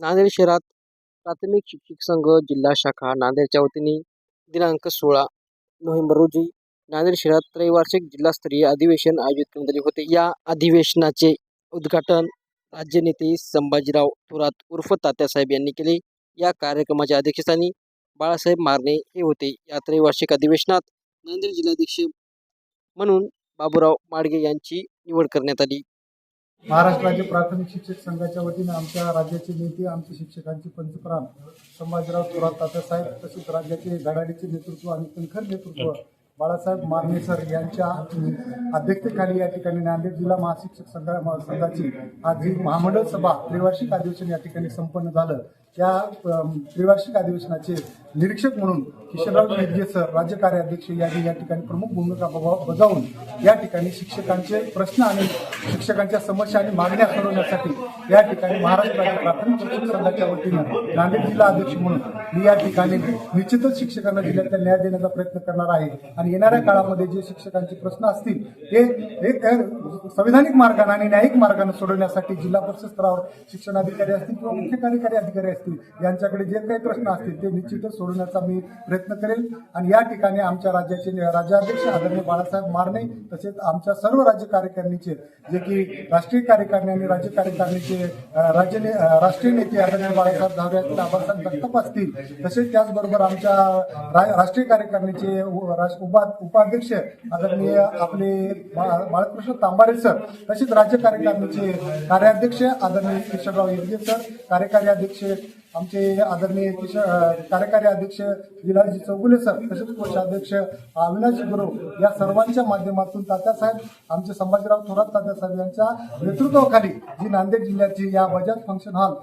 नांदेड शहरात प्राथमिक शिक्षक संघ जिल्हा शाखा नांदेडच्या वतीने दिनांक सोळा नोव्हेंबर रोजी नांदेड शहरात त्रैवार्षिक जिल्हास्तरीय अधिवेशन आयोजित करण्यात आले होते. या अधिवेशनाचे उद्घाटन राज्यनेते संभाजीराव थोरात उर्फ तात्यासाहेब यांनी केले. या कार्यक्रमाच्या अध्यक्षस्थानी बाळासाहेब मारणे हे होते. या त्रैवार्षिक अधिवेशनात नांदेड जिल्हाध्यक्ष म्हणून बाबूराव माडगे यांची निवड करण्यात आली. महाराष्ट्र राज्य प्राथमिक शिक्षक संघाच्या वतीने आमच्या राज्याचे नेते आमचे शिक्षकांचे पंतप्रधान संभाजीराव थोरात तात्यासाहेब तसेच राज्याचे धडाडीचे नेतृत्व आणि कणखर नेतृत्व बाळासाहेब मारणे सर यांच्या अध्यक्षतेखाली या ठिकाणी नांदेड जिल्हा महाशिक्षक संघा संघाची आज ही महामंडळ सभा त्रिवार्षिक अधिवेशन या ठिकाणी संपन्न झालं. त्या त्रिवार्षिक अधिवेशनाचे निरीक्षक म्हणून किशनराव विद्ये सर राज्य कार्याध्यक्ष यांनी या ठिकाणी प्रमुख भूमिका बजाव- बजावून या ठिकाणी शिक्षकांचे प्रश्न आणि शिक्षकांच्या समस्या आणि मागण्या सोडवण्यासाठी या ठिकाणी महाराष्ट्र राज्य प्राथमिक शिक्षक संघाच्या वतीनं नांदेड जिल्हा अध्यक्ष म्हणून मी या ठिकाणी निश्चितच शिक्षकांना जिल्ह्यातला न्याय देण्याचा प्रयत्न करणार आहे. आणि येणाऱ्या काळामध्ये जे शिक्षकांचे प्रश्न असतील ते एक संविधानिक मार्गाने आणि न्यायिक मार्गाने सोडवण्यासाठी जिल्हा परिषद स्तरावर शिक्षणाधिकारी असतील किंवा मुख्य कार्यकारी अधिकारी असतील यांच्याकडे जे काही प्रश्न असतील ते निश्चितच सोडवण्याचा मी प्रयत्न करेल. आणि या ठिकाणी आमच्या राज्याचे राज्याध्यक्ष आदरणीय बाळासाहेब मारणे तसेच आमच्या सर्व राज्य कार्यकारिणीचे जे की राष्ट्रीय कार्यकारिणी आणि राज्य कार्यकारिणीचे राज्य राष्ट्रीय नेते आदरणीय बाळासाहेब धावरे आबासाहेब जगताप असतील. तसेच त्याचबरोबर आमच्या राष्ट्रीय कार्यकारिणीचे उपा उपाध्यक्ष आदरणीय आपले बाळकृष्ण तांबारे सर तसेच राज्य कार्यकारिणीचे कार्याध्यक्ष आदरणीय किशनराव येडगे सर कार्यकारी अध्यक्ष आमचे आदरणीय कार्यकारी अध्यक्ष विलासजी चौगुले सर तसेच कोषाध्यक्ष अविनाश गुरु या सर्वांच्या माध्यमातून तात्यासाहेब आमचे संभाजीराव थोरात तात्यासाहेब यांच्या नेतृत्वाखाली जी नांदेड जिल्ह्याची या बजाज फंक्शन हॉल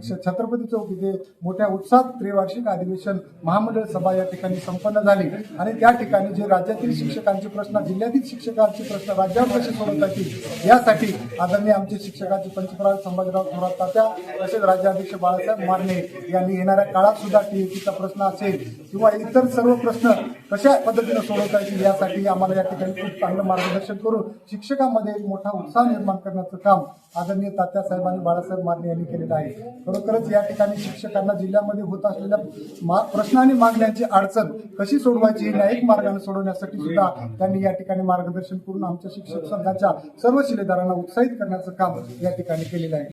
छ- छत्रपती चौक इथे मोठ्या उत्साहात त्रिवार्षिक अधिवेशन महामंडळ सभा या ठिकाणी संपन्न झाली. आणि त्या ठिकाणी जे राज्यातील शिक्षकांचे प्रश्न जिल्ह्यातील शिक्षकांचे प्रश्न राज्यावर कसे सोडवता येतील यासाठी आदरणीय आमचे शिक्षकांचे पंचप्रधान संभाजीराव थोरात तात्या तसेच राज्याध्यक्ष बाळासाहेब मारणे यांनी येणाऱ्या काळात सुद्धा टीएपीचा प्रश्न असेल किंवा इतर सर्व प्रश्न कशा पद्धतीनं सोडवता येतील यासाठी आम्हाला या ठिकाणी खूप चांगलं मार्गदर्शन करून शिक्षकांमध्ये एक मोठा उत्साह निर्माण करण्याचं काम आदरणीय तात्यासाहेब आणि बाळासाहेब मारणे यांनी केलेलं आहे. खरोखरच या ठिकाणी शिक्षकांना जिल्ह्यामध्ये होत असलेल्या मा- प्रश्न आणि मागण्यांची अडचण कशी सोडवायची हे न्यायिक मार्गाने सोडवण्यासाठी सुद्धा त्यांनी या ठिकाणी मार्गदर्शन करून आमच्या शिक्षक संघाच्या सर्व शिलेदारांना उत्साहित करण्याचं काम या ठिकाणी केलेलं आहे.